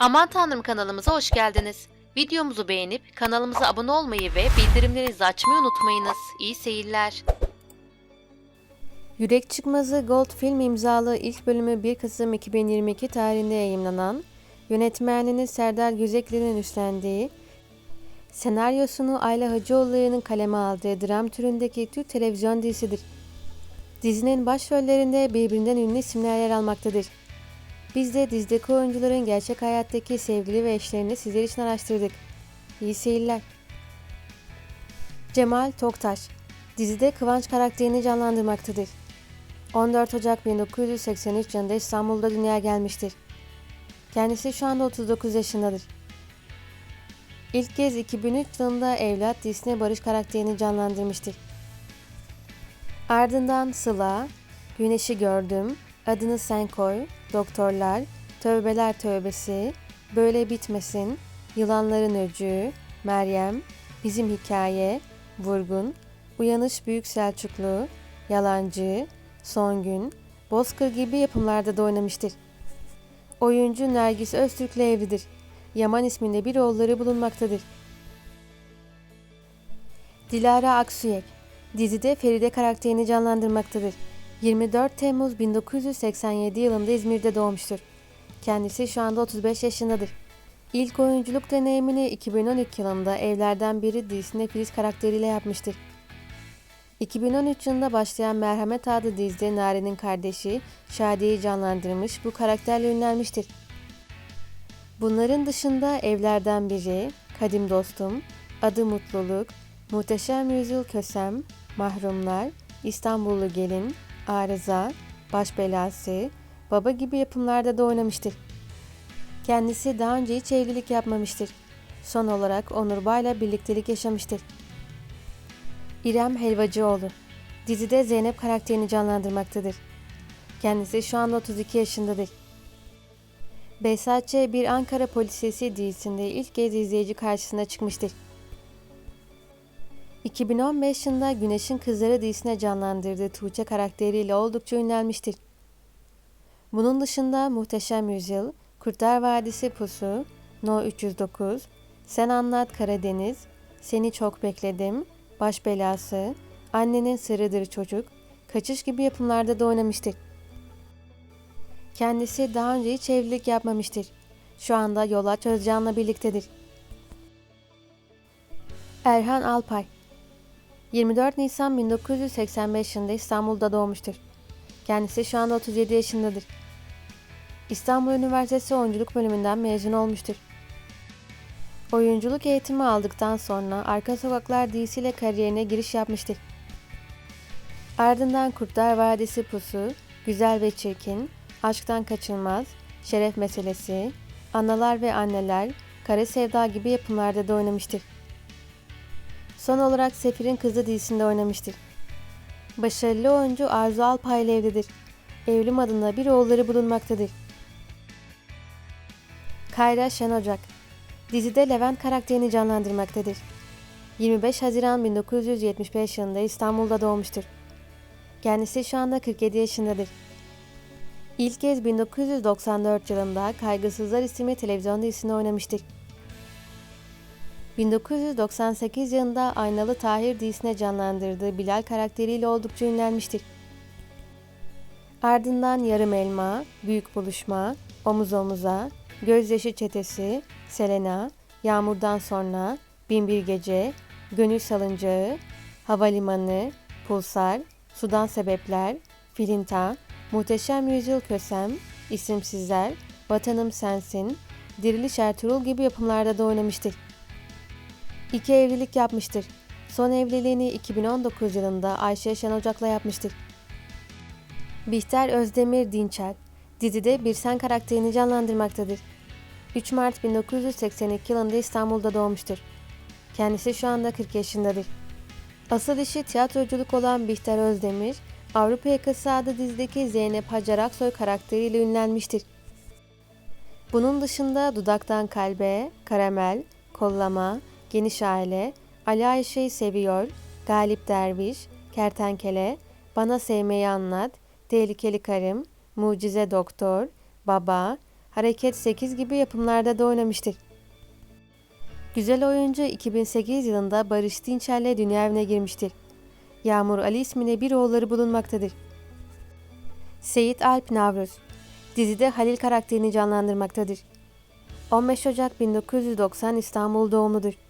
Aman Tanrım kanalımıza hoş geldiniz. Videomuzu beğenip kanalımıza abone olmayı ve bildirimlerinizi açmayı unutmayınız. İyi seyirler. Yürek Çıkmazı Gold Film imzalı ilk bölümü 1 Kasım 2022 tarihinde yayınlanan, yönetmenliğini Serdar Gözekli'nin üstlendiği, senaryosunu Ayla Hacıoğulları'nın kaleme aldığı dram türündeki Türk televizyon dizisidir. Dizinin başrollerinde birbirinden ünlü isimler yer almaktadır. Biz de dizideki oyuncuların gerçek hayattaki sevgili ve eşlerini sizler için araştırdık. İyi seyirler. Cemal Toktaş Dizide Kıvanç karakterini canlandırmaktadır. 14 Ocak 1983 yılında İstanbul'da dünyaya gelmiştir. Kendisi şu anda 39 yaşındadır. İlk kez 2003 yılında Evlat dizisine Barış karakterini canlandırmıştır. Ardından Sıla, Güneşi Gördüm, Adını Sen Koy, Doktorlar, Tövbeler Tövbesi, Böyle Bitmesin, Yılanların Öcüğü, Meryem, Bizim Hikaye, Vurgun, Uyanış Büyük Selçuklu, Yalancı, Son Gün, Bozkır gibi yapımlarda da oynamıştır. Oyuncu Nergis Öztürk'le evlidir. Yaman isminde bir oğulları bulunmaktadır. Dilara Aksuyek Dizide Feride karakterini canlandırmaktadır. 24 Temmuz 1987 yılında İzmir'de doğmuştur. Kendisi şu anda 35 yaşındadır. İlk oyunculuk deneyimini 2012 yılında Evlerden Biri dizisinde Filiz karakteriyle yapmıştır. 2013 yılında başlayan Merhamet adlı dizide Nare'nin kardeşi Şadiye'yi canlandırmış, bu karakterle ünlenmiştir. Bunların dışında Evlerden Biri, Kadim Dostum, Adı Mutluluk, Muhteşem Yüzyıl Kösem, Mahrumlar, İstanbullu Gelin, Arıza, Baş Belası, Baba gibi yapımlarda da oynamıştır. Kendisi daha önce hiç evlilik yapmamıştır. Son olarak Onur Bay'la birliktelik yaşamıştır. İrem Helvacıoğlu Dizide Zeynep karakterini canlandırmaktadır. Kendisi şu anda 32 yaşındadır. Behzatçı bir Ankara Polisiyesi dizisinde ilk kez izleyici karşısına çıkmıştır. 2015 yılında Güneşin Kızları dizisine canlandırdığı Tuğçe karakteriyle oldukça ünlenmiştir. Bunun dışında Muhteşem Yüzyıl, Kurtlar Vadisi Pusu, No 309, Sen Anlat Karadeniz, Seni Çok Bekledim, Baş Belası, Annenin Sırrıdır Çocuk, Kaçış gibi yapımlarda da oynamıştır. Kendisi daha önce hiç evlilik yapmamıştır. Şu anda Yolaç Özcan'la birliktedir. Erhan Alpay 24 Nisan 1985 yılında İstanbul'da doğmuştur. Kendisi şu anda 37 yaşındadır. İstanbul Üniversitesi Oyunculuk bölümünden mezun olmuştur. Oyunculuk eğitimi aldıktan sonra Arka Sokaklar dizisiyle kariyerine giriş yapmıştır. Ardından Kurtlar Vadisi Pusu, Güzel ve Çirkin, Aşktan Kaçılmaz, Şeref Meselesi, Analar ve Anneler, Kara Sevda gibi yapımlarda da oynamıştır. Son olarak Sefir'in Kızı dizisinde oynamıştır. Başarılı oyuncu Arzu Alpay ile evlidir. Evlim adında bir oğulları bulunmaktadır. Kayra Şenocak Dizide Levent karakterini canlandırmaktadır. 25 Haziran 1975 yılında İstanbul'da doğmuştur. Kendisi şu anda 47 yaşındadır. İlk kez 1994 yılında Kaygısızlar isimli televizyon dizisinde oynamıştır. 1998 yılında Aynalı Tahir dizisine canlandırdığı Bilal karakteriyle oldukça ünlenmiştir. Ardından Yarım Elma, Büyük Buluşma, Omuz Omuza, Gözyaşı Çetesi, Selena, Yağmurdan Sonra, Binbir Gece, Gönül Salıncağı, Havalimanı, Pulsar, Sudan Sebepler, Filinta, Muhteşem Yüzyıl Kösem, İsimsizler, Vatanım Sensin, Diriliş Ertuğrul gibi yapımlarda da oynamıştır. İki evlilik yapmıştır. Son evliliğini 2019 yılında Ayşe Şen Ocak'la yapmıştır. Bihter Özdemir Dinçer, dizide Birsen karakterini canlandırmaktadır. 3 Mart 1982 yılında İstanbul'da doğmuştur. Kendisi şu anda 40 yaşındadır. Asıl işi tiyatroculuk olan Bihter Özdemir, Avrupa Yakası adlı dizideki Zeynep Hacer Aksoy karakteriyle ünlenmiştir. Bunun dışında Dudaktan Kalbe, Karamel, Kollama, Geniş Aile, Ali Ayşe'yi Seviyor, Galip Derviş, Kertenkele, Bana Sevmeyi Anlat, Tehlikeli Karım, Mucize Doktor, Baba, Hareket 8 gibi yapımlarda da oynamıştır. Güzel oyuncu 2008 yılında Barış Dinçer'le dünya evine girmiştir. Yağmur Ali isminde bir oğulları bulunmaktadır. Seyit Alp Navruz dizide Halil karakterini canlandırmaktadır. 15 Ocak 1990 İstanbul doğumludur.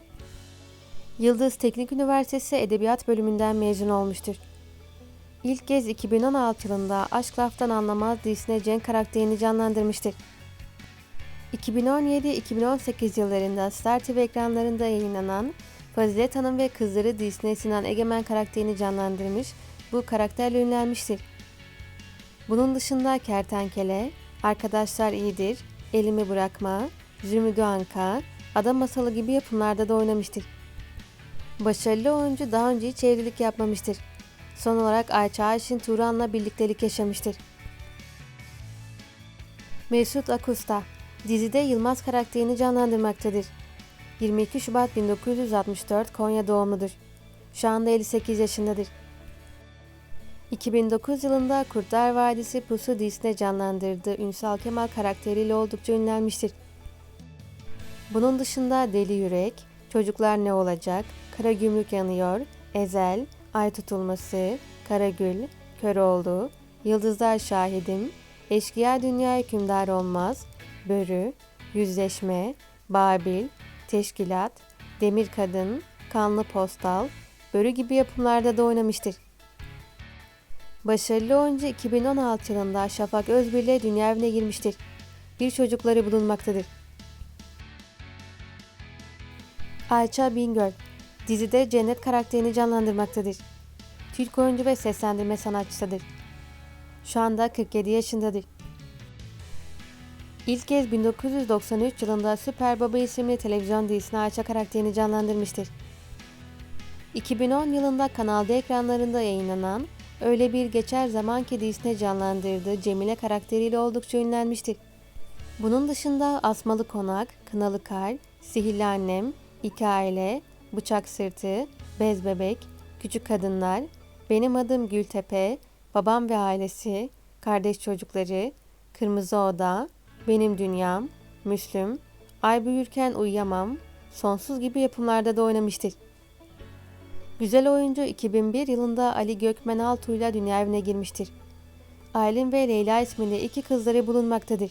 Yıldız Teknik Üniversitesi Edebiyat bölümünden mezun olmuştur. İlk kez 2016 yılında Aşk Laftan Anlamaz dizisine Cenk karakterini canlandırmıştır. 2017-2018 yıllarında Star TV ekranlarında yayınlanan Fazilet Hanım ve Kızları dizisine Sinan Egemen karakterini canlandırmış, bu karakterle ünlenmiştir. Bunun dışında Kertenkele, Arkadaşlar İyidir, Elimi Bırakma, Zümrüdü Anka, Adam Masalı gibi yapımlarda da oynamıştır. Başarılı oyuncu daha önce hiç evlilik yapmamıştır. Son olarak Ayça Ayşin Turan'la birliktelik yaşamıştır. Mesut Akusta dizide Yılmaz karakterini canlandırmaktadır. 22 Şubat 1964 Konya doğumludur. Şu anda 58 yaşındadır. 2009 yılında Kurtlar Vadisi Pusu dizisine canlandırdığı Ünsal Kemal karakteriyle oldukça ünlenmiştir. Bunun dışında Deli Yürek, Çocuklar Ne Olacak, Kara Gümrük Yanıyor, Ezel, Ay Tutulması, Karagül, Köroğlu, Yıldızlar Şahidim, Eşkıya Dünya Hükümdar Olmaz, Börü, Yüzleşme, Babil, Teşkilat, Demir Kadın, Kanlı Postal, Börü gibi yapımlarda da oynamıştır. Başarılı oyuncu 2016 yılında Şafak Özbir ile dünya evine girmiştir. Bir çocukları bulunmaktadır. Ayça Bingöl dizide Cennet karakterini canlandırmaktadır. Türk oyuncu ve seslendirme sanatçısıdır. Şu anda 47 yaşındadır. İlk kez 1993 yılında Süper Baba isimli televizyon dizisine Ayça karakterini canlandırmıştır. 2010 yılında Kanal ekranlarında yayınlanan Öyle Bir Geçer Zaman dizisine canlandırdığı Cemile karakteriyle oldukça ünlenmiştir. Bunun dışında Asmalı Konak, Kınalı Kar, Sihirli Annem, İki Aile, Bıçak Sırtı, Bez Bebek, Küçük Kadınlar, Benim Adım Gültepe, Babam ve Ailesi, Kardeş Çocukları, Kırmızı Oda, Benim Dünyam, Müslüm, Ay Büyürken Uyuyamam, Sonsuz gibi yapımlarda da oynamıştır. Güzel oyuncu 2001 yılında Ali Gökmen Altuğ ile dünya evine girmiştir. Aylin ve Leyla isminde iki kızları bulunmaktadır.